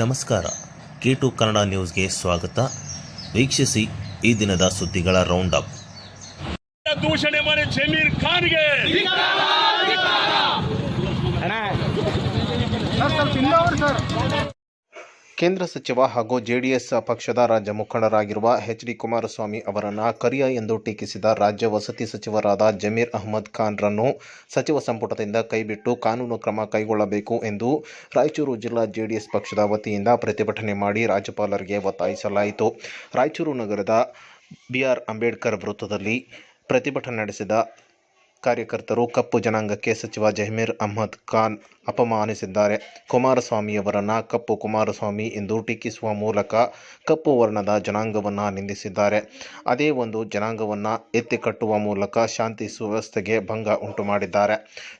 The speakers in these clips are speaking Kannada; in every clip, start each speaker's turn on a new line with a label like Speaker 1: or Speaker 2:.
Speaker 1: ನಮಸ್ಕಾರ. ಕೆ ಟು ಕನ್ನಡ ನ್ಯೂಸ್ಗೆ ಸ್ವಾಗತ. ವೀಕ್ಷಿಸಿ ಈ ದಿನದ ಸುದ್ದಿಗಳ ರೌಂಡ್ ಅಪ್
Speaker 2: ದೂಷಣೆ ಮಾಡಿ ಜಮೀರ್ ಖಾನ್ಗೆ.
Speaker 3: ಕೇಂದ್ರ ಸಚಿವ ಹಾಗೂ ಜೆಡಿಎಸ್ ಪಕ್ಷದ ರಾಜ್ಯ ಮುಖಂಡರಾಗಿರುವ ಎಚ್ ಡಿ ಕುಮಾರಸ್ವಾಮಿ ಅವರನ್ನು ಕರಿಯ ಎಂದು ಟೀಕಿಸಿದ ರಾಜ್ಯ ವಸತಿ ಸಚಿವರಾದ ಜಮೀರ್ ಅಹ್ಮದ್ ಖಾನ್ರನ್ನು ಸಚಿವ ಸಂಪುಟದಿಂದ ಕೈಬಿಟ್ಟು ಕಾನೂನು ಕ್ರಮ ಕೈಗೊಳ್ಳಬೇಕು ಎಂದು ರಾಯಚೂರು ಜಿಲ್ಲಾ ಜೆಡಿಎಸ್ ಪಕ್ಷದ ವತಿಯಿಂದ ಪ್ರತಿಭಟನೆ ಮಾಡಿ ರಾಜ್ಯಪಾಲರಿಗೆ ಒತ್ತಾಯಿಸಲಾಯಿತು. ರಾಯಚೂರು ನಗರದ ಬಿಆರ್ ಅಂಬೇಡ್ಕರ್ ವೃತ್ತದಲ್ಲಿ ಪ್ರತಿಭಟನೆ ನಡೆಸಿದ ಕಾರ್ಯಕರ್ತರು, ಕಪ್ಪು ಜನಾಂಗಕ್ಕೆ ಸಚಿವ ಜಮೀರ್ ಅಹ್ಮದ್ ಖಾನ್ ಅಪಮಾನಿಸಿದ್ದಾರೆ. ಕುಮಾರಸ್ವಾಮಿಯವರನ್ನು ಕಪ್ಪು ಕುಮಾರಸ್ವಾಮಿ ಎಂದು ಟೀಕಿಸುವ ಮೂಲಕ ಕಪ್ಪು ವರ್ಣದ ಜನಾಂಗವನ್ನು ನಿಂದಿಸಿದ್ದಾರೆ. ಅದೇ ಒಂದು ಜನಾಂಗವನ್ನು ಎತ್ತಿಕಟ್ಟುವ ಮೂಲಕ ಶಾಂತಿ ಸುವ್ಯವಸ್ಥೆಗೆ ಭಂಗ ಉಂಟು ಮಾಡಿದ್ದಾರೆ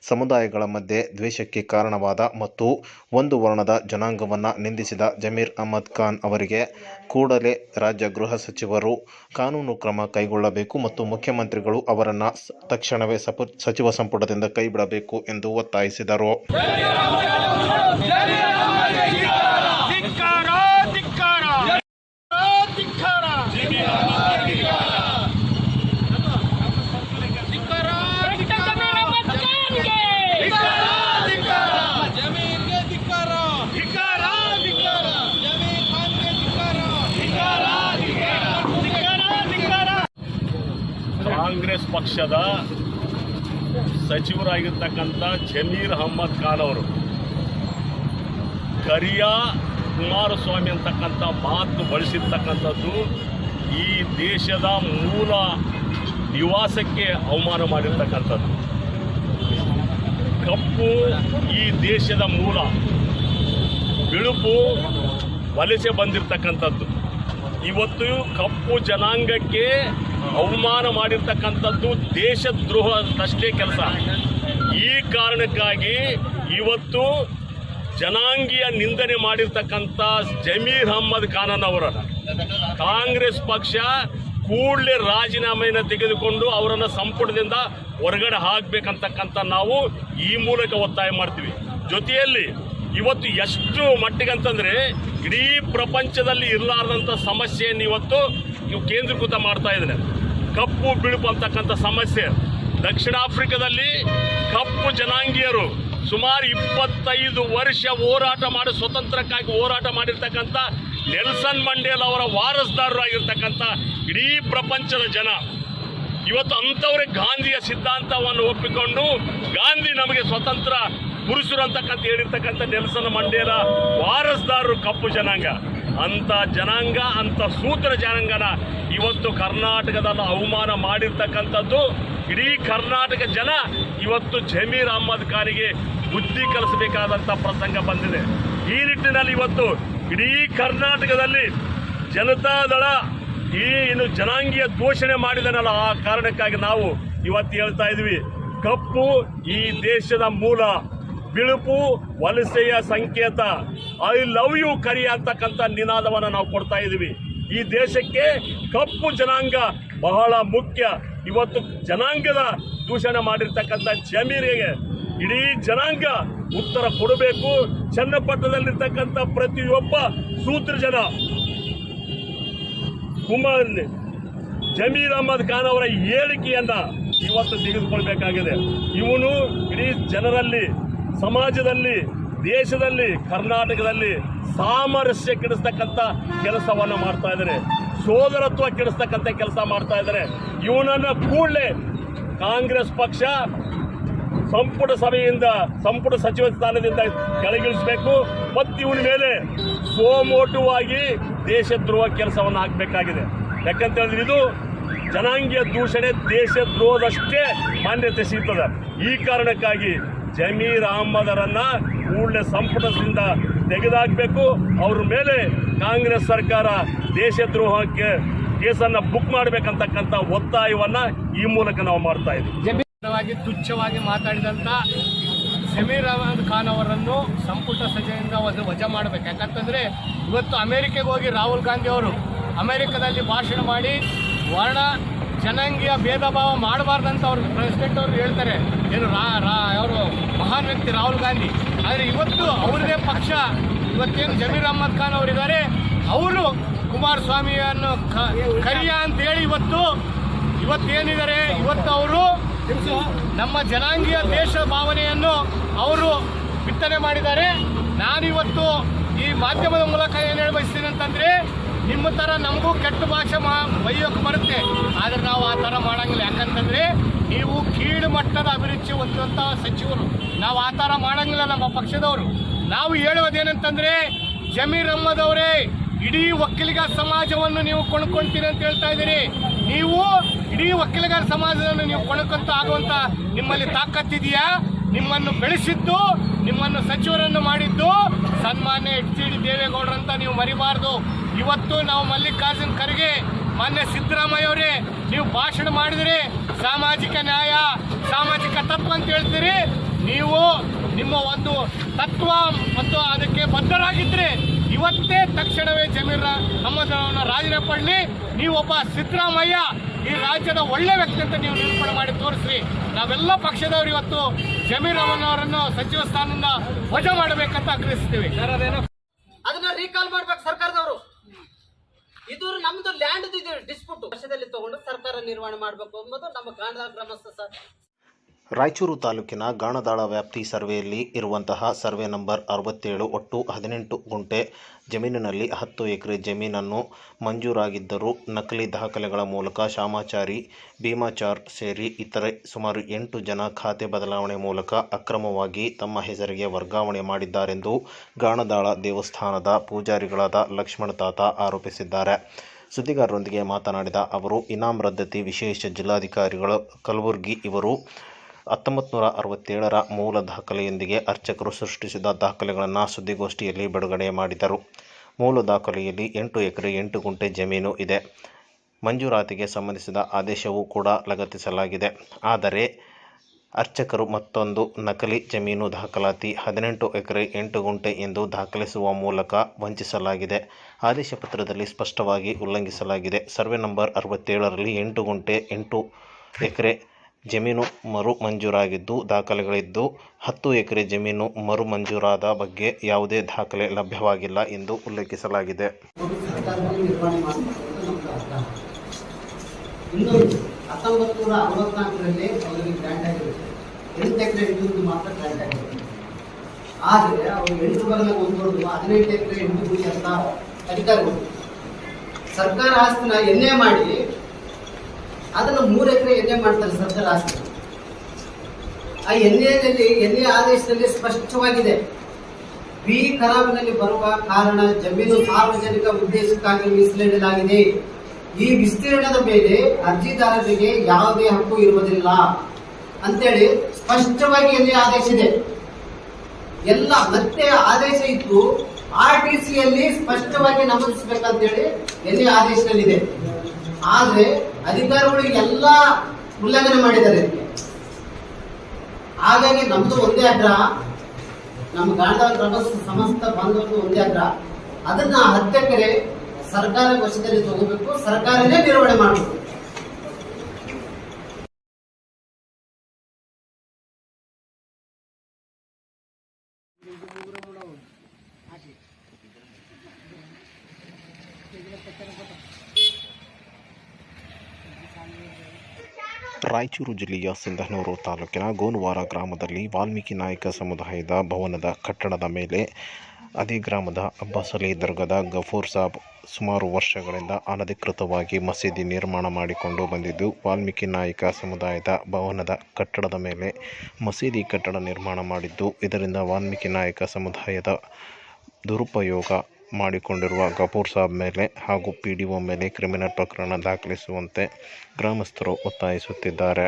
Speaker 3: ಸಮುದಾಯಗಳ ಮಧ್ಯೆ ದ್ವೇಷಕ್ಕೆ ಕಾರಣವಾದ ಮತ್ತು ಒಂದು ವರ್ಣದ ಜನಾಂಗವನ್ನು ನಿಂದಿಸಿದ ಜಮೀರ್ ಅಹ್ಮದ್ ಖಾನ್ ಅವರಿಗೆ ಕೂಡಲೇ ರಾಜ್ಯ ಗೃಹ ಸಚಿವರು ಕಾನೂನು ಕ್ರಮ ಕೈಗೊಳ್ಳಬೇಕು ಮತ್ತು ಮುಖ್ಯಮಂತ್ರಿಗಳು ಅವರನ್ನು ತಕ್ಷಣವೇ ಸಪು ಸಚಿವ ಸಂಪುಟದಿಂದ ಕೈಬಿಡಬೇಕು ಎಂದು ಒತ್ತಾಯಿಸಿದರು.
Speaker 2: ಕಾಂಗ್ರೆಸ್ ಪಕ್ಷದ ಸಚಿವರಾಗಿರ್ತಕ್ಕಂಥ ಜಮೀರ್ ಅಹಮ್ಮದ್ ಖಾನ್ ಅವರು, ಕರಿಯಾ ಕುಮಾರಸ್ವಾಮಿ ಅಂತಕ್ಕಂಥ ಮಾತು ಬಳಸಿರ್ತಕ್ಕಂಥದ್ದು ಈ ದೇಶದ ಮೂಲ ನಿವಾಸಕ್ಕೆ ಅವಮಾನ ಮಾಡಿರ್ತಕ್ಕಂಥದ್ದು. ಕಪ್ಪು ಈ ದೇಶದ ಮೂಲ, ಬಿಳುಪು ವಲಸೆ ಬಂದಿರತಕ್ಕಂಥದ್ದು. ಇವತ್ತು ಕಪ್ಪು ಜನಾಂಗಕ್ಕೆ ಅವಮಾನ ಮಾಡಿರ್ತಕ್ಕಂಥದ್ದು ದೇಶದ್ರೋಹದಷ್ಟೇ ಕೆಲಸ. ಈ ಕಾರಣಕ್ಕಾಗಿ ಇವತ್ತು ಜನಾಂಗೀಯ ನಿಂದನೆ ಮಾಡಿರ್ತಕ್ಕಂಥ ಜಮೀರ್ ಅಹಮ್ಮದ್ ಅವರನ್ನು ಕಾಂಗ್ರೆಸ್ ಪಕ್ಷ ಕೂಡಲೇ ರಾಜೀನಾಮೆಯನ್ನು ತೆಗೆದುಕೊಂಡು ಅವರನ್ನು ಸಂಪುಟದಿಂದ ಹೊರಗಡೆ ಹಾಕಬೇಕಂತಕ್ಕಂಥ ನಾವು ಈ ಮೂಲಕ ಒತ್ತಾಯ ಮಾಡ್ತೀವಿ. ಜೊತೆಯಲ್ಲಿ ಇವತ್ತು ಎಷ್ಟು ಮಟ್ಟಿಗೆ ಅಂತಂದ್ರೆ ಇಡೀ ಪ್ರಪಂಚದಲ್ಲಿ ಇರಲಾರ್ದಂಥ ಸಮಸ್ಯೆಯನ್ನು ಇವತ್ತು ಇವು ಕೇಂದ್ರೀಕೃತ ಮಾಡ್ತಾ ಇದ್ದಾನೆ ಕಪ್ಪು ಬಿಳುಪು ಅಂತಕ್ಕಂಥ ಸಮಸ್ಯೆ. ದಕ್ಷಿಣ ಆಫ್ರಿಕಾದಲ್ಲಿ ಕಪ್ಪು ಜನಾಂಗೀಯರು ಸುಮಾರು ಇಪ್ಪತ್ತೈದು ವರ್ಷ ಹೋರಾಟ ಮಾಡಿ, ಸ್ವತಂತ್ರಕ್ಕಾಗಿ ಹೋರಾಟ ಮಾಡಿರ್ತಕ್ಕಂಥ ನೆಲ್ಸನ್ ಮಂಡೇಲ್ ಅವರ ವಾರಸ್ದಾರರಾಗಿರ್ತಕ್ಕಂಥ ಇಡೀ ಪ್ರಪಂಚದ ಜನ. ಇವತ್ತು ಅಂಥವ್ರಿಗೆ ಗಾಂಧಿಯ ಸಿದ್ಧಾಂತವನ್ನು ಒಪ್ಪಿಕೊಂಡು ಗಾಂಧಿ ನಮಗೆ ಸ್ವತಂತ್ರ ಪುರುಷರು ಅಂತಕ್ಕಂಥ ಹೇಳಿರ್ತಕ್ಕಂಥ ನೆಲ್ಸನ್ ಮಂಡೇಲ ವಾರಸ್ದಾರರು ಕಪ್ಪು ಜನಾಂಗ. ಅಂತ ಜನಾಂಗ ಅಂತ ಸೂತ್ರ ಜನಾಂಗನ ಇವತ್ತು ಕರ್ನಾಟಕದಲ್ಲಿ ಅವಮಾನ ಮಾಡಿರ್ತಕ್ಕಂಥದ್ದು ಇಡೀ ಕರ್ನಾಟಕ ಜನ ಇವತ್ತು ಜಮೀರ್ ಅಹಮ್ಮದ್ ಖಾನಿಗೆ ಬುದ್ಧಿ ಕಲಿಸಬೇಕಾದಂಥ ಪ್ರಸಂಗ ಬಂದಿದೆ. ಈ ನಿಟ್ಟಿನಲ್ಲಿ ಇವತ್ತು ಇಡೀ ಕರ್ನಾಟಕದಲ್ಲಿ ಜನತಾದಳ ಈ ಇನ್ನು ಜನಾಂಗೀಯ ದೂಷಣೆ ಮಾಡಿದನಲ್ಲ, ಆ ಕಾರಣಕ್ಕಾಗಿ ನಾವು ಇವತ್ತು ಹೇಳ್ತಾ ಇದ್ವಿ, ಕಪ್ಪು ಈ ದೇಶದ ಮೂಲ ಬಿಳುಪು, ವಲಸೆಯ ಸಂಕೇತ. ಐ ಲವ್ ಯು ಕರಿ ಅಂತಕ್ಕಂಥ ನಿನಾದವನ್ನು ನಾವು ಕೊಡ್ತಾ ಇದ್ದೀವಿ ಈ ದೇಶಕ್ಕೆ ಕಪ್ಪು ಜನಾಂಗ ಬಹಳ ಮುಖ್ಯ. ಇವತ್ತು ಜನಾಂಗದ ದೂಷಣೆ ಮಾಡಿರ್ತಕ್ಕಂಥ ಜಮೀರಿಗೆ ಇಡೀ ಜನಾಂಗ ಉತ್ತರ ಕೊಡಬೇಕು. ಚನ್ನಪಟ್ಟಣದಲ್ಲಿರ್ತಕ್ಕಂಥ ಪ್ರತಿಯೊಬ್ಬ ಸೂತ್ರ ಜನ ಕುಮಾರ್ ಜಮೀರ್ ಅಹಮದ್ ಖಾನ್ ಅವರ ಹೇಳಿಕೆಯನ್ನ ಇವತ್ತು ತೆಗೆದುಕೊಳ್ಬೇಕಾಗಿದೆ. ಇವನು ಇಡೀ ಜನರಲ್ಲಿ ಸಮಾಜದಲ್ಲಿ, ದೇಶದಲ್ಲಿ, ಕರ್ನಾಟಕದಲ್ಲಿ ಸಾಮರಸ್ಯ ಕೆಡಿಸ್ತಕ್ಕಂಥ ಕೆಲಸವನ್ನು ಮಾಡ್ತಾ ಇದ್ದಾರೆ. ಸೋದರತ್ವ ಕೆಡಿಸ್ತಕ್ಕಂಥ ಕೆಲಸ ಮಾಡ್ತಾ ಇದ್ದಾರೆ. ಇವನನ್ನ ಕೂಡಲೇ ಕಾಂಗ್ರೆಸ್ ಪಕ್ಷ ಸಂಪುಟ ಸಭೆಯಿಂದ, ಸಂಪುಟ ಸಚಿವ ಸ್ಥಾನದಿಂದ ಕೆಳಗಿಳಿಸಬೇಕು. ಮತ್ತು ಇವನ ಮೇಲೆ ಸೋಮೋಟುವಾಗಿ ದೇಶದ್ರೋಹ ಕೆಲಸವನ್ನು ಹಾಕಬೇಕಾಗಿದೆ. ಯಾಕಂತ ಹೇಳಿದ್ರೆ ಇದು ಜನಾಂಗೀಯ ದೂಷಣೆ ದೇಶದ್ರೋಹದಷ್ಟೇ ಮಾನ್ಯತೆ ಸಿಗ್ತದೆ ಈ ಕಾರಣಕ್ಕಾಗಿ ಜಮೀರ್ ಅಹಮ್ಮದರನ್ನ ಕೂಡಲೇ ಸಂಪುಟದಿಂದ ತೆಗೆದಾಕಬೇಕು. ಅವ್ರ ಮೇಲೆ ಕಾಂಗ್ರೆಸ್ ಸರ್ಕಾರ ದೇಶದ್ರೋಹಕ್ಕೆ ಕೇಸನ್ನು ಬುಕ್ ಮಾಡಬೇಕಂತಕ್ಕಂಥ ಒತ್ತಾಯವನ್ನ ಈ ಮೂಲಕ ನಾವು ಮಾಡ್ತಾ ಇದ್ದೀವಿ.
Speaker 4: ತುಚ್ಛವಾಗಿ ಮಾತಾಡಿದಂಥ ಜಮೀರ್ ಅಹಮದ್ ಖಾನ್ ಅವರನ್ನು ಸಂಪುಟ ಸಜೆಯಿಂದ ಒಂದು ವಜಾ ಮಾಡಬೇಕು. ಯಾಕಂತಂದರೆ ಇವತ್ತು ಅಮೆರಿಕೆಗೆ ಹೋಗಿ ರಾಹುಲ್ ಗಾಂಧಿ ಅವರು ಅಮೆರಿಕದಲ್ಲಿ ಭಾಷಣ ಮಾಡಿ ವರ್ಣ ಜನಾಂಗೀಯ ಭೇದ ಭಾವ ಮಾಡಬಾರ್ದಂತ ಅವ್ರು ಪ್ರೆಸಿಡೆಂಟ್ ಅವರು ಹೇಳ್ತಾರೆ. ಏನು ರಾ ರಾ ಅವರು ಮಹಾನ್ ವ್ಯಕ್ತಿ ರಾಹುಲ್ ಗಾಂಧಿ. ಆದರೆ ಇವತ್ತು ಅವರದೇ ಪಕ್ಷ, ಇವತ್ತೇನು ಜಮೀರ್ ಅಹಮದ್ ಖಾನ್ ಅವರಿದ್ದಾರೆ, ಅವರು ಕುಮಾರಸ್ವಾಮಿಯನ್ನು ಕರಿಯ ಅಂತೇಳಿ ಇವತ್ತು, ಇವತ್ತೇನಿದ್ದಾರೆ, ಇವತ್ತು ಅವರು ನಮ್ಮ ಜನಾಂಗೀಯ ದೇಶ ಭಾವನೆಯನ್ನು ಅವರು ಬಿತ್ತನೆ ಮಾಡಿದ್ದಾರೆ. ನಾನಿವತ್ತು ಈ ಮಾಧ್ಯಮದ ಮೂಲಕ ಏನು ಹೇಳ ಬಯಸ್ತೀನಿ ಅಂತಂದ್ರೆ ನಿಮ್ಮ ಥರ ನಮಗೂ ಕೆಟ್ಟ ಭಾಷೆ ಮಾ ಬೈಯೋಕೆ ಬರುತ್ತೆ. ಆದರೆ ನಾವು ಆ ಥರ ಮಾಡೋಂಗಿಲ್ಲ. ಯಾಕಂತಂದರೆ ನೀವು ಕೀಳು ಮಟ್ಟದ ಅಭಿರುಚಿ ಹೊಂದಿರುವಂಥ ಸಚಿವರು. ನಾವು ಆ ಥರ ಮಾಡೋಂಗಿಲ್ಲ ನಮ್ಮ ಪಕ್ಷದವರು. ನಾವು ಹೇಳೋದೇನಂತಂದರೆ ಜಮೀರ್ ಅಹ್ಮದ್ ಇಡೀ ಒಕ್ಕಲಿಗ ಸಮಾಜವನ್ನು ನೀವು ಕೊಂಡ್ಕೊಳ್ತೀರಿ ಅಂತ ಹೇಳ್ತಾ ಇದ್ದೀರಿ. ನೀವು ಇಡೀ ಒಕ್ಕಲಿಗರ ಸಮಾಜವನ್ನು ನೀವು ಕೊಣಕಂತ ಆಗುವಂಥ ನಿಮ್ಮಲ್ಲಿ ತಾಕತ್ತಿದೆಯಾ ನಿಮ್ಮನ್ನು ಬೆಳೆಸಿದ್ದು, ನಿಮ್ಮನ್ನು ಸಚಿವರನ್ನು ಮಾಡಿದ್ದು ಸನ್ಮಾನ್ಯ ಎಚ್ ಡಿ ದೇವೇಗೌಡರಂತ ನೀವು ಮರಿಬಾರ್ದು. ಇವತ್ತು ನಾವು ಮಲ್ಲಿಕಾರ್ಜುನ್ ಖರ್ಗೆ, ಮಾನ್ಯ ಸಿದ್ದರಾಮಯ್ಯ ಅವರೇ, ನೀವು ಭಾಷಣ ಮಾಡಿದ್ರಿ ಸಾಮಾಜಿಕ ನ್ಯಾಯ, ಸಾಮಾಜಿಕ ತತ್ವ ಅಂತ ಹೇಳ್ತೀರಿ. ನೀವು ನಿಮ್ಮ ಒಂದು ತತ್ವ ಮತ್ತು ಅದಕ್ಕೆ ಬದ್ಧರಾಗಿದ್ದರೆ ಇವತ್ತೇ ತಕ್ಷಣವೇ ಜಮೀರ್ ಅಹಮದ್ ಅವರನ್ನ ರಾಜೀನಾಮೆ ಪಡಲಿ ನೀವೊಬ್ಬ ಸಿದ್ದರಾಮಯ್ಯ ಈ ರಾಜ್ಯದ ಒಳ್ಳೆ ವ್ಯಕ್ತಿ ಅಂತ ನೀವು ನಿರೂಪಣೆ ಮಾಡಿ ತೋರಿಸ್ರಿ. ನಾವೆಲ್ಲ ಪಕ್ಷದವರು ಇವತ್ತು ಜಮೀರ್ ಅವರನ್ನು ಸಚಿವ ಸ್ಥಾನದಿಂದ ವಜಾ ಮಾಡಬೇಕಂತ ಆಗ್ರಹಿಸ್ತೀವಿ.
Speaker 5: ಅದನ್ನ ರೀಕಾಲ್ ಮಾಡ್ಬೇಕು ಸರ್ಕಾರದವರು. ಇದು ನಮ್ದು ಲ್ಯಾಂಡ್ ಡಿಸ್ಪ್ಯೂಟ್ ವರ್ಷದಲ್ಲಿ ತಗೊಂಡು ಸರ್ಕಾರ ನಿರ್ವಹಣೆ ಮಾಡಬೇಕು ಅನ್ನೋದು ನಮ್ಮ ಕಾಂಡ ಗ್ರಾಮಸ್ಥ
Speaker 3: ರಾಯಚೂರು ತಾಲೂಕಿನ ಗಾಣದಾಳ ವ್ಯಾಪ್ತಿ ಸರ್ವೆಯಲ್ಲಿ ಇರುವಂತಹ ಸರ್ವೆ ನಂಬರ್ ಅರವತ್ತೇಳು ಒಟ್ಟು ಹದಿನೆಂಟು ಗುಂಟೆ ಜಮೀನಿನಲ್ಲಿ ಹತ್ತು ಎಕರೆ ಜಮೀನನ್ನು ಮಂಜೂರಾಗಿದ್ದರೂ ನಕಲಿ ದಾಖಲೆಗಳ ಮೂಲಕ ಶಾಮಾಚಾರಿ ಭೀಮಾಚಾರ್ ಸೇರಿ ಇತರೆ ಸುಮಾರು ಎಂಟು ಜನ ಖಾತೆ ಬದಲಾವಣೆ ಮೂಲಕ ಅಕ್ರಮವಾಗಿ ತಮ್ಮ ಹೆಸರಿಗೆ ವರ್ಗಾವಣೆ ಮಾಡಿದ್ದಾರೆಂದು ಗಾಣದಾಳ ದೇವಸ್ಥಾನದ ಪೂಜಾರಿಗಳಾದ ಲಕ್ಷ್ಮಣ ತಾತ ಆರೋಪಿಸಿದ್ದಾರೆ. ಸುದ್ದಿಗಾರರೊಂದಿಗೆ ಮಾತನಾಡಿದ ಅವರು, ಇನಾಮ್ ರದ್ದತಿ ವಿಶೇಷ ಜಿಲ್ಲಾಧಿಕಾರಿಗಳು ಕಲಬುರ್ಗಿ ಇವರು ಹತ್ತೊಂಬತ್ತು ನೂರ ಅರವತ್ತೇಳರ ಮೂಲ ದಾಖಲೆಯೊಂದಿಗೆ ಅರ್ಚಕರು ಸೃಷ್ಟಿಸಿದ ದಾಖಲೆಗಳನ್ನು ಸುದ್ದಿಗೋಷ್ಠಿಯಲ್ಲಿ ಬಿಡುಗಡೆ ಮಾಡಿದರು. ಮೂಲ ದಾಖಲೆಯಲ್ಲಿ ಎಂಟು ಎಕರೆ, ಎಂಟು ಗುಂಟೆ ಜಮೀನು ಇದೆ. ಮಂಜೂರಾತಿಗೆ ಸಂಬಂಧಿಸಿದ ಆದೇಶವೂ ಕೂಡ ಲಗತ್ತಿಸಲಾಗಿದೆ. ಆದರೆ ಅರ್ಚಕರು ಮತ್ತೊಂದು ನಕಲಿ ಜಮೀನು ದಾಖಲಾತಿ, ಹದಿನೆಂಟು ಎಕರೆ, ಎಂಟು ಗುಂಟೆ ಎಂದು ದಾಖಲಿಸುವ ಮೂಲಕ ವಂಚಿಸಲಾಗಿದೆ. ಆದೇಶ ಪತ್ರದಲ್ಲಿ ಸ್ಪಷ್ಟವಾಗಿ ಉಲ್ಲಂಘಿಸಲಾಗಿದೆ. ಸರ್ವೆ ನಂಬರ್ ಅರವತ್ತೇಳರಲ್ಲಿ ಎಂಟು ಗುಂಟೆ, ಎಂಟು ಎಕರೆ ಜಮೀನು ಮರು ಮಂಜೂರಾಗಿದ್ದು ದಾಖಲೆಗಳಿದ್ದು ಹತ್ತು ಎಕರೆ ಜಮೀನು ಮರು ಮಂಜೂರಾದ ಬಗ್ಗೆ ಯಾವುದೇ ದಾಖಲೆ ಲಭ್ಯವಾಗಿಲ್ಲ ಎಂದು ಉಲ್ಲೇಖಿಸಲಾಗಿದೆ.
Speaker 5: ಆದರೆ ಅವರು ಎಕರೆ ಅಧಿಕಾರಿಗಳು ಸರ್ಕಾರ ಆಸ್ತಿನ ಎನ್ನೇ ಮಾಡಿ ಅದನ್ನು ಮೂರು ಎಕರೆ ಎಣ್ಣೆ ಮಾಡ್ತಾರೆ ಸರ್ಕಾರ ಆಸ್ತಿ ಆ ಎಣ್ಣೆಯಲ್ಲಿ, ಎಣ್ಣೆ ಆದೇಶದಲ್ಲಿ ಸ್ಪಷ್ಟವಾಗಿದೆ. ಬಿ ಕರಾಬಿನಲ್ಲಿ ಬರುವ ಕಾರಣ ಜಮೀನು ಸಾರ್ವಜನಿಕ ಉದ್ದೇಶಕ್ಕಾಗಿ ಮೀಸಲಿಡಲಾಗಿದೆ. ಈ ವಿಸ್ತೀರ್ಣದ ಮೇಲೆ ಅರ್ಜಿದಾರರಿಗೆ ಯಾವುದೇ ಹಕ್ಕು ಇರುವುದಿಲ್ಲ. ಅಂತೇಳಿ ಸ್ಪಷ್ಟವಾಗಿ ಎಲ್ಲಿ ಆದೇಶ ಇದೆ. ಎಲ್ಲ, ಮತ್ತೆ ಆದೇಶ ಇತ್ತು ಆರ್ ಟಿ ಸಿಯಲ್ಲಿ ಸ್ಪಷ್ಟವಾಗಿ ನಮೂದಿಸಬೇಕಂತೇಳಿ ಎಲ್ಲಿ ಆದೇಶದಲ್ಲಿದೆ. ಆದ್ರೆ ಅಧಿಕಾರಿಗಳು ಎಲ್ಲ ಉಲ್ಲಂಘನೆ ಮಾಡಿದ್ದಾರೆ. ಹಾಗಾಗಿ ನಮ್ದು ಒಂದೇ ಅಗ್ರ ನಮ್ಮ ಗ್ರಾಮಸ್ಥ ಸಮಸ್ತ ಬಾಂಧವರು ಒಂದೇ ಅಗ್ರ ಅದನ್ನ ಹತ್ಯೆ ಎಕರೆ ಸರ್ಕಾರ ವಶದಲ್ಲಿ ತಗೋಬೇಕು, ಸರ್ಕಾರನೇ ನಿರ್ವಹಣೆ ಮಾಡಬೇಕು.
Speaker 3: ರಾಯಚೂರು ಜಿಲ್ಲೆಯ ಸಿಂಧನೂರು ತಾಲೂಕಿನ ಗೋನುವಾರ ಗ್ರಾಮದಲ್ಲಿ ವಾಲ್ಮೀಕಿ ನಾಯಕ ಸಮುದಾಯದ ಭವನದ ಕಟ್ಟಡದ ಮೇಲೆ ಅದೇ ಗ್ರಾಮದ ಅಬ್ಬಾಸಲಿ ದರ್ಗದ ಗಫೂರ್ ಸಾಬ್ ಸುಮಾರು ವರ್ಷಗಳಿಂದ ಅನಧಿಕೃತವಾಗಿ ಮಸೀದಿ ನಿರ್ಮಾಣ ಮಾಡಿಕೊಂಡು ಬಂದಿದ್ದು, ವಾಲ್ಮೀಕಿ ನಾಯಕ ಸಮುದಾಯದ ಭವನದ ಕಟ್ಟಡದ ಮೇಲೆ ಮಸೀದಿ ಕಟ್ಟಡ ನಿರ್ಮಾಣ ಮಾಡಿದ್ದು, ಇದರಿಂದ ವಾಲ್ಮೀಕಿ ನಾಯಕ ಸಮುದಾಯದ ದುರುಪಯೋಗ ಮಾಡಿಕೊಂಡಿರುವ ಗಫೂರ್ ಸಾಬ್ ಮೇಲೆ ಹಾಗೂ ಪಿ ಡಿ ಒ ಮೇಲೆ ಕ್ರಿಮಿನಲ್ ಪ್ರಕರಣ ದಾಖಲಿಸುವಂತೆ ಗ್ರಾಮಸ್ಥರು ಒತ್ತಾಯಿಸುತ್ತಿದ್ದಾರೆ.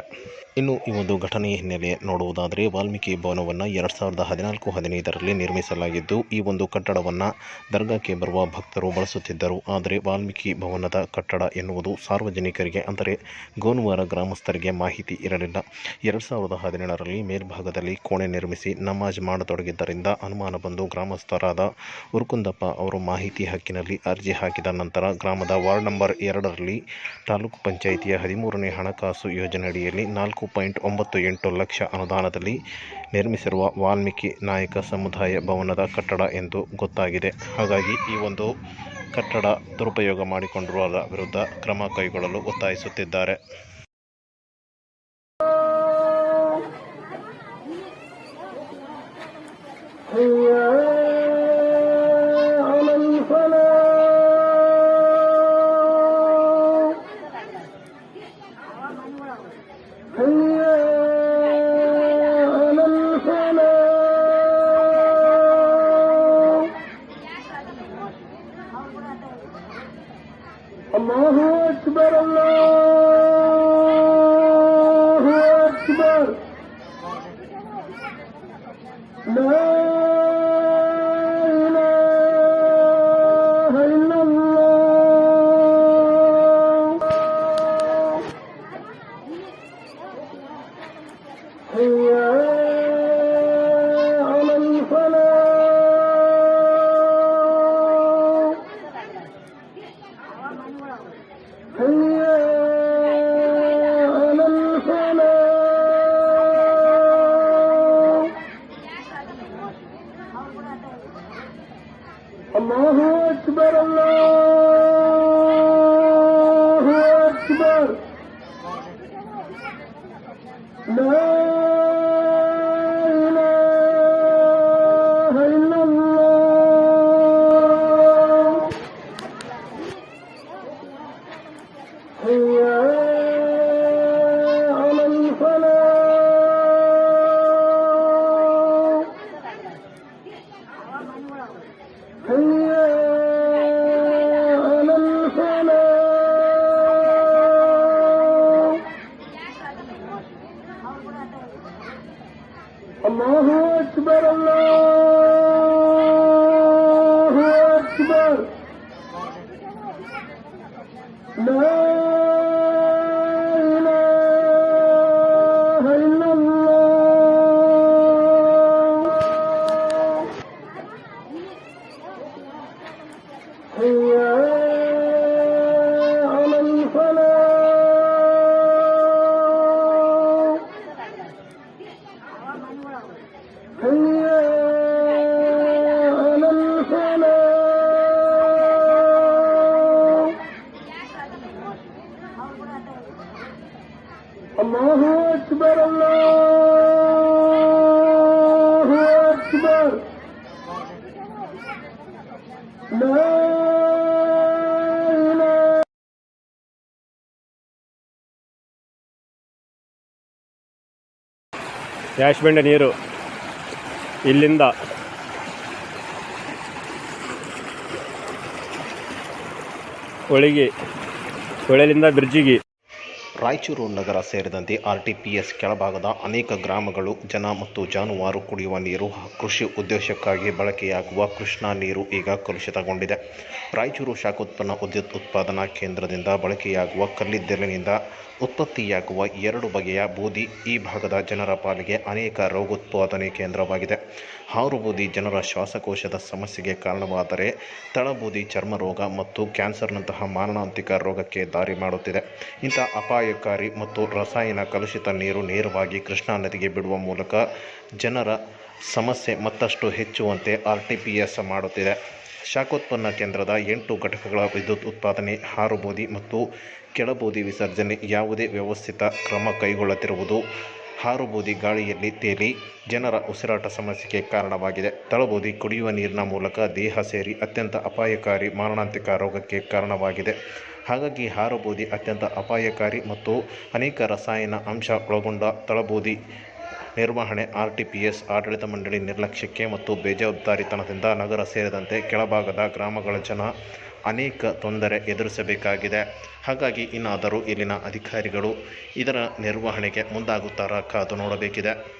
Speaker 3: ಇನ್ನು ಈ ಒಂದು ಘಟನೆಯ ಹಿನ್ನೆಲೆ ನೋಡುವುದಾದರೆ, ವಾಲ್ಮೀಕಿ ಭವನವನ್ನು ಎರಡು ಸಾವಿರದ ಹದಿನಾಲ್ಕು ಹದಿನೈದರಲ್ಲಿ ನಿರ್ಮಿಸಲಾಗಿದ್ದು, ಈ ಒಂದು ಕಟ್ಟಡವನ್ನು ದರ್ಗಾಕ್ಕೆ ಬರುವ ಭಕ್ತರು ಬಳಸುತ್ತಿದ್ದರು. ಆದರೆ ವಾಲ್ಮೀಕಿ ಭವನದ ಕಟ್ಟಡ ಎನ್ನುವುದು ಸಾರ್ವಜನಿಕರಿಗೆ, ಅಂದರೆ ಗೋನುವಾರ ಗ್ರಾಮಸ್ಥರಿಗೆ ಮಾಹಿತಿ ಇರಲಿಲ್ಲ. ಎರಡು ಸಾವಿರದ ಹದಿನೇಳರಲ್ಲಿ ಮೇಲ್ಭಾಗದಲ್ಲಿ ಕೋಣೆ ನಿರ್ಮಿಸಿ ನಮಾಜ್ ಮಾಡತೊಡಗಿದ್ದರಿಂದ ಅನುಮಾನ ಬಂದು ಗ್ರಾಮಸ್ಥರಾದ ಉರ್ಕುಂದಪ್ಪ ಅವರು ಮಾಹಿತಿ ಹಕ್ಕಿನಲ್ಲಿ ಅರ್ಜಿ ಹಾಕಿದ ನಂತರ ಗ್ರಾಮದ ವಾರ್ಡ್ ನಂಬರ್ ಎರಡರಲ್ಲಿ ತಾಲೂಕು ಪಂಚಾಯಿತಿಯ ಹದಿಮೂರನೇ ಹಣಕಾಸು ಯೋಜನೆಯಡಿಯಲ್ಲಿ ನಾಲ್ಕು ಪಾಯಿಂಟ್ ಒಂಬತ್ತು ಎಂಟು ಲಕ್ಷ ಅನುದಾನದಲ್ಲಿ ನಿರ್ಮಿಸಿರುವ ವಾಲ್ಮೀಕಿ ನಾಯಕ ಸಮುದಾಯ ಭವನದ ಕಟ್ಟಡ ಎಂದು ಗೊತ್ತಾಗಿದೆ. ಹಾಗಾಗಿ ಈ ಒಂದು ಕಟ್ಟಡ ದುರುಪಯೋಗ ಮಾಡಿಕೊಂಡಿರುವ ವಿರುದ್ಧ ಕ್ರಮ ಕೈಗೊಳ್ಳಲು ಒತ್ತಾಯಿಸುತ್ತಿದ್ದಾರೆ.
Speaker 6: Oh, around. Yeah. No. ಅಲ್ಲಾಹು ಅಕ್ಬರ್ ಅಲ್ಲಾಹು ಅಕ್ಬರ್
Speaker 7: ಕ್ಯಾಶ್ ಬೆಂಡೆ ನೀರು ಇಲ್ಲಿಂದ ಒಳಗಿ ಹೊಳೆಲಿಂದ ಬ್ರಿಡ್ಜಿಗೆ
Speaker 3: ರಾಯಚೂರು ನಗರ ಸೇರಿದಂತೆ ಆರ್ಟಿಪಿಎಸ್ ಕೆಳಭಾಗದ ಅನೇಕ ಗ್ರಾಮಗಳು ಜನ ಮತ್ತು ಜಾನುವಾರು ಕುಡಿಯುವ ನೀರು, ಕೃಷಿ ಉದ್ದೇಶಕ್ಕಾಗಿ ಬಳಕೆಯಾಗುವ ಕೃಷ್ಣಾ ನೀರು ಈಗ ಕಲುಷಿತಗೊಂಡಿದೆ. ರಾಯಚೂರು ಶಾಖೋತ್ಪನ್ನ ವಿದ್ಯುತ್ ಉತ್ಪಾದನಾ ಕೇಂದ್ರದಿಂದ ಬಳಕೆಯಾಗುವ ಕಲ್ಲಿದ್ದಲಿನಿಂದ ಉತ್ಪತ್ತಿಯಾಗುವ ಎರಡು ಬಗೆಯ ಬೂದಿ ಈ ಭಾಗದ ಜನರ ಪಾಲಿಗೆ ಅನೇಕ ರೋಗೋತ್ಪಾದನೆ ಕೇಂದ್ರವಾಗಿದೆ. ಹಾರು ಬೂದಿ ಜನರ ಶ್ವಾಸಕೋಶದ ಸಮಸ್ಯೆಗೆ ಕಾರಣವಾದರೆ ತಳಬೂದಿ ಚರ್ಮ ರೋಗ ಮತ್ತು ಕ್ಯಾನ್ಸರ್ನಂತಹ ಮಾರಣಾಂತಿಕ ರೋಗಕ್ಕೆ ದಾರಿ ಮಾಡುತ್ತಿದೆ. ಇಂಥ ಅಪಾಯಕಾರಿ ಮತ್ತು ರಸಾಯನ ಕಲುಷಿತ ನೀರು ನೇರವಾಗಿ ಕೃಷ್ಣಾ ನದಿಗೆ ಬಿಡುವ ಮೂಲಕ ಜನರ ಸಮಸ್ಯೆ ಮತ್ತಷ್ಟು ಹೆಚ್ಚುವಂತೆ ಆರ್ ಮಾಡುತ್ತಿದೆ. ಶಾಖೋತ್ಪನ್ನ ಕೇಂದ್ರದ ಎಂಟು ಘಟಕಗಳ ವಿದ್ಯುತ್ ಉತ್ಪಾದನೆ, ಹಾರುಬೂದಿ ಮತ್ತು ಕೆಳಬೂದಿ ವಿಸರ್ಜನೆ ಯಾವುದೇ ವ್ಯವಸ್ಥಿತ ಕ್ರಮ ಕೈಗೊಳ್ಳದಿರುವುದು ಹಾರುಬೂದಿ ಗಾಳಿಯಲ್ಲಿ ತೇಲಿ ಜನರ ಉಸಿರಾಟ ಸಮಸ್ಯೆಗೆ ಕಾರಣವಾಗಿದೆ. ತಳಬೂದಿ ಕುಡಿಯುವ ನೀರಿನ ಮೂಲಕ ದೇಹ ಸೇರಿ ಅತ್ಯಂತ ಅಪಾಯಕಾರಿ ಮಾರಣಾಂತಿಕ ರೋಗಕ್ಕೆ ಕಾರಣವಾಗಿದೆ. ಹಾಗಾಗಿ ಹಾರುಬೂದಿ ಅತ್ಯಂತ ಅಪಾಯಕಾರಿ ಮತ್ತು ಅನೇಕ ರಸಾಯನ ಅಂಶ ಒಳಗೊಂಡ ತಳಬೂದಿ ನಿರ್ವಹಣೆ ಆರ್ ಟಿ ಪಿ ಎಸ್, ಆಡಳಿತ ಮಂಡಳಿ ನಿರ್ಲಕ್ಷ್ಯಕ್ಕೆ ಮತ್ತು ಬೇಜವಾಬ್ದಾರಿತನದಿಂದ ನಗರ ಸೇರಿದಂತೆ ಕೆಳಭಾಗದ ಗ್ರಾಮಗಳ ಜನ ಅನೇಕ ತೊಂದರೆ ಎದುರಿಸಬೇಕಾಗಿದೆ. ಹಾಗಾಗಿ ಇನ್ನಾದರೂ ಇಲ್ಲಿನ ಅಧಿಕಾರಿಗಳು ಇದರ ನಿರ್ವಹಣೆಗೆ ಮುಂದಾಗುತ್ತಾರಾ ಕಾದು ನೋಡಬೇಕಿದೆ.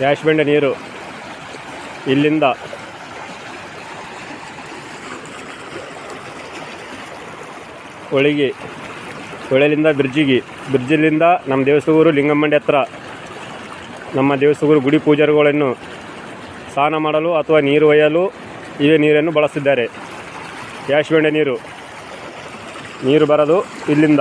Speaker 7: ಯಾಶ್ ಬೆಂಡೆ ನೀರು. ಇಲ್ಲಿಂದ. ಹೊಳಿಗೆ. ಹೊಳೆಲಿಂದ ಬ್ರಿಡ್ಜಿಗೆ. ಬ್ರಿಡ್ಜಿಲಿಂದ ನಮ್ಮ ದೇವಸ್ಥೂರು ಲಿಂಗಮ್ಮಂಡಿ ಹತ್ರ. ನಮ್ಮ ದೇವಸ್ಥೂರು ಗುಡಿ ಪೂಜಾರಿಗಳನ್ನು ಸ್ನಾನ ಮಾಡಲು ಅಥವಾ ನೀರು ಒಯ್ಯಲು ಇವೇ ನೀರನ್ನು ಬಳಸಿದ್ದಾರೆ ಯಾಶ್ ಬೆಂಡೆ ನೀರು. ನೀರು ಬರೋದು ಇಲ್ಲಿಂದ.